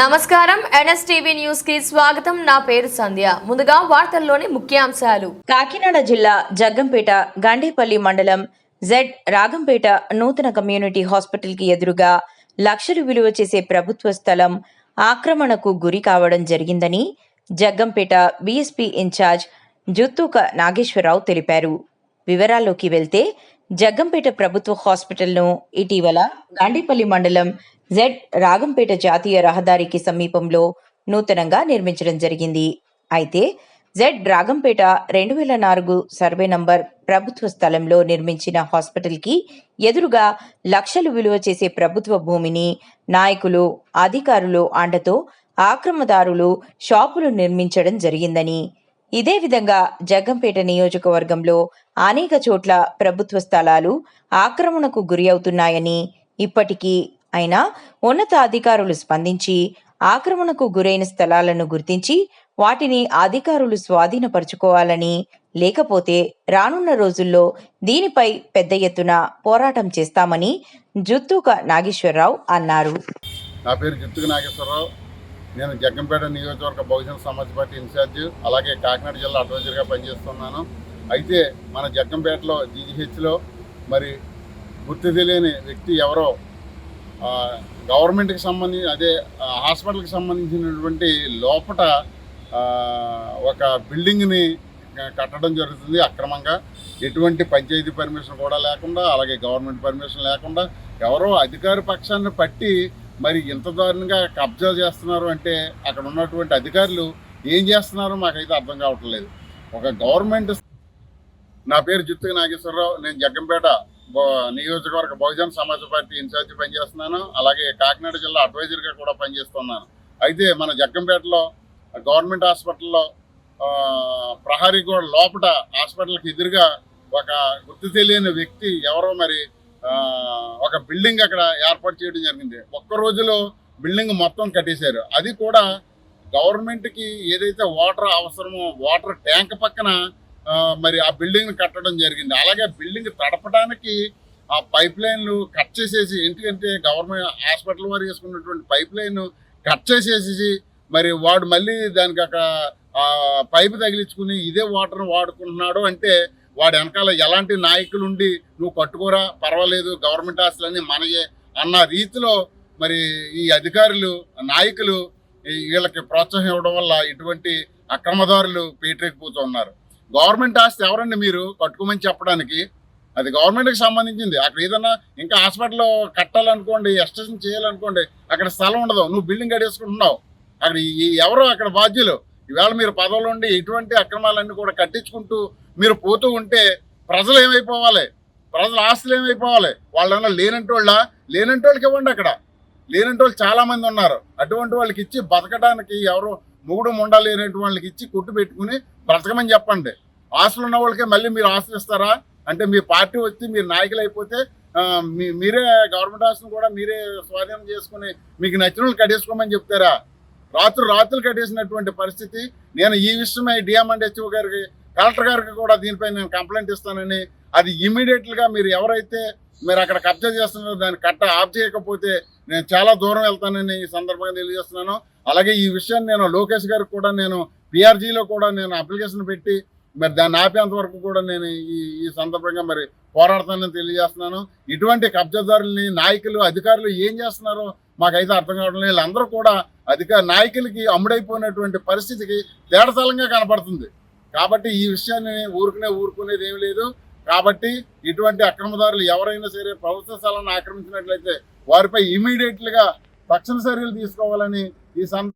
నమస్కారం. ఎన్ఎస్టీవీ న్యూస్కి స్వాగతం. నా పేరు సంధ్య. ముందుగా వార్తల్లోని ముఖ్యాంశాలు. కాకినాడ జిల్లా జగ్గంపేట గండేపల్లి మండలం జెడ్ రాగంపేట నూతన కమ్యూనిటీ హాస్పిటల్కి ఎదురుగా లక్షలు విలువ చేసే ప్రభుత్వ స్థలం ఆక్రమణకు గురి కావడం జరిగిందని జగ్గంపేట బీఎస్పీ ఇన్ఛార్జ్ జుత్తూక నాగేశ్వరరావు తెలిపారు. వివరాల్లోకి వెళ్తే జగ్గంపేట ప్రభుత్వ హాస్పిటల్ను ఇటీవల గాండీపల్లి మండలం జెడ్ రాగంపేట జాతీయ రహదారికి సమీపంలో నూతనంగా నిర్మించడం జరిగింది. అయితే జెడ్ రాగంపేట రెండు వేల నాలుగు సర్వే నంబర్ ప్రభుత్వ స్థలంలో నిర్మించిన హాస్పిటల్కి ఎదురుగా లక్షలు విలువ చేసే ప్రభుత్వ భూమిని నాయకులు అధికారులు అండతో ఆక్రమదారులు షాపులు నిర్మించడం జరిగిందని ఇదే విధంగా జగ్గంపేట నియోజకవర్గంలో అనేక చోట్ల ప్రభుత్వ స్థలాలు ఆక్రమణకు గురి అవుతున్నాయని ఇప్పటికీ అయినా ఉన్నత అధికారులు స్పందించి ఆక్రమణకు గురైన స్థలాలను గుర్తించి వాటిని అధికారులు స్వాధీనపరుచుకోవాలని లేకపోతే రానున్న రోజుల్లో దీనిపై పెద్ద ఎత్తున పోరాటం చేస్తామని జుత్తుక నాగేశ్వరరావు అన్నారు. నా పేరు జుత్తుక నాగేశ్వరరావు. నేను జగ్గంపేట నియోజకవర్గ బహుజన సమాజ్ పార్టీ ఇన్ఛార్జ్ అలాగే కాకినాడ జిల్లా అడ్వైజర్గా పనిచేస్తున్నాను. అయితే మన జగ్గంపేటలో జీజీహెచ్లో మరి గుర్తు తెలియని వ్యక్తి ఎవరో గవర్నమెంట్కి సంబంధించి అదే హాస్పిటల్కి సంబంధించినటువంటి లోపట ఒక బిల్డింగ్ని కట్టడం జరుగుతుంది అక్రమంగా. ఎటువంటి పంచాయతీ పర్మిషన్ కూడా లేకుండా అలాగే గవర్నమెంట్ పర్మిషన్ లేకుండా ఎవరో అధికార పక్షాన్ని పట్టి మరి ఇంత దారుణంగా కబ్జా చేస్తున్నారు అంటే అక్కడ ఉన్నటువంటి అధికారులు ఏం చేస్తున్నారో మాకైతే అర్థం కావట్లేదు. ఒక గవర్నమెంట్ నా పేరు జిత్తుకి నాగేశ్వరరావు నేను జగ్గంపేట నియోజకవర్గ బహుజన సమాజ్ పార్టీ ఇన్ఛార్జి పనిచేస్తున్నాను. అలాగే కాకినాడ జిల్లా అడ్వైజర్గా కూడా పనిచేస్తున్నాను. అయితే మన జగ్గంపేటలో గవర్నమెంట్ హాస్పిటల్లో ప్రహరీ గోడ లోపట హాస్పిటల్కి ఎదురుగా ఒక గుర్తు తెలియని వ్యక్తి ఎవరో మరి ఒక బిల్డింగ్ అక్కడ ఏర్పాటు చేయడం జరిగింది. ఒక్క రోజులో బిల్డింగ్ మొత్తం కట్టేశారు. అది కూడా గవర్నమెంట్కి ఏదైతే వాటర్ అవసరమో వాటర్ ట్యాంక్ పక్కన మరి ఆ బిల్డింగ్ని కట్టడం జరిగింది. అలాగే బిల్డింగ్ తడపడానికి ఆ పైప్ లైన్లు కట్ చేసేసి ఎందుకంటే గవర్నమెంట్ హాస్పిటల్ వారు వేసుకున్నటువంటి పైప్ లైన్ కట్ చేసేసి మరి వాడు మళ్ళీ దానికి అక్కడ పైపు తగిలించుకుని ఇదే వాటర్ని వాడుకుంటున్నాడు అంటే వాడు వెనకాల ఎలాంటి నాయకులు ఉండి నువ్వు కట్టుకోరా పర్వాలేదు గవర్నమెంట్ ఆస్తులన్నీ మనయే అన్న రీతిలో మరి ఈ అధికారులు నాయకులు వీళ్ళకి ప్రోత్సాహం ఇవ్వడం వల్ల ఇటువంటి అక్రమదారులు పేటరేకపోతూ ఉన్నారు. గవర్నమెంట్ ఆస్తి ఎవరండి మీరు? కట్టుకోమని చెప్పడానికి? అది గవర్నమెంట్కి సంబంధించింది. అక్కడ ఏదన్నా ఇంకా హాస్పిటల్ కట్టాలనుకోండి ఎక్స్టెన్షన్ చేయాలనుకోండి అక్కడ స్థలం ఉండదు. నువ్వు బిల్డింగ్ కట్టేసుకుంటున్నావు. అక్కడ ఎవరు అక్కడ బాధ్యులు. ఇవాళ మీరు పదవులు ఉండి ఇటువంటి అక్రమాలన్నీ కూడా కట్టించుకుంటూ మీరు పోతూ ఉంటే ప్రజలు ఏమైపోవాలి? ప్రజల ఆస్తులు ఏమైపోవాలి? వాళ్ళన్నా లేనంటోళ్ళ? లేనంటోళ్ళకి ఇవ్వండి అక్కడ. లేనంటోళ్ళు చాలామంది ఉన్నారు. అటువంటి వాళ్ళకి ఇచ్చి బతకడానికి ఎవరు మూడు ముండ లేనటువంటి వాళ్ళకి ఇచ్చి కొట్టు పెట్టుకుని బ్రతకమని చెప్పండి. ఆస్తులు ఉన్న వాళ్ళకే మళ్ళీ మీరు ఆస్తులు ఇస్తారా? అంటే మీ పార్టీ వచ్చి మీరు నాయకులు అయిపోతే మీ మీరే గవర్నమెంట్ ఆస్తులు కూడా మీరే స్వాధీనం చేసుకుని మీకు నచ్చిన వాళ్ళు కట్టేసుకోమని చెప్తారా? రాత్రులు రాత్రులు కట్టేసినటువంటి పరిస్థితి. నేను ఈ విషయమై డిఎంఎండ్ హెచ్ఓ గారికి కలెక్టర్ గారికి కూడా దీనిపై నేను కంప్లైంట్ ఇస్తానని అది ఇమీడియట్గా మీరు ఎవరైతే మీరు అక్కడ కబ్జా చేస్తున్నారో దాన్ని కట్ట ఆఫ్ చేయకపోతే నేను చాలా దూరం వెళ్తానని ఈ సందర్భంగా తెలియజేస్తున్నాను. అలాగే ఈ విషయాన్ని నేను లోకేష్ గారికి కూడా నేను పిఆర్జీలో కూడా నేను అప్లికేషన్ పెట్టి మరి దాన్ని ఆపేంత వరకు కూడా నేను ఈ ఈ సందర్భంగా మరి పోరాడతానని తెలియజేస్తున్నాను. ఇటువంటి కబ్జాదారుల్ని నాయకులు అధికారులు ఏం చేస్తున్నారో మాకైతే అర్థం కావడం లేదు. వీళ్ళందరూ కూడా అధిక నాయకులకి అమ్ముడైపోయినటువంటి పరిస్థితికి తేడతలంగా కనపడుతుంది. కాబట్టి ఈ విషయాన్ని ఊరుకునే ఊరుకునేది ఏమి లేదు. కాబట్టి ఇటువంటి అక్రమదారులు ఎవరైనా సరే ప్రభుత్వ స్థలాన్ని ఆక్రమించినట్లయితే వారిపై ఇమీడియట్లుగా తక్షణ చర్యలు తీసుకోవాలని ఈ సం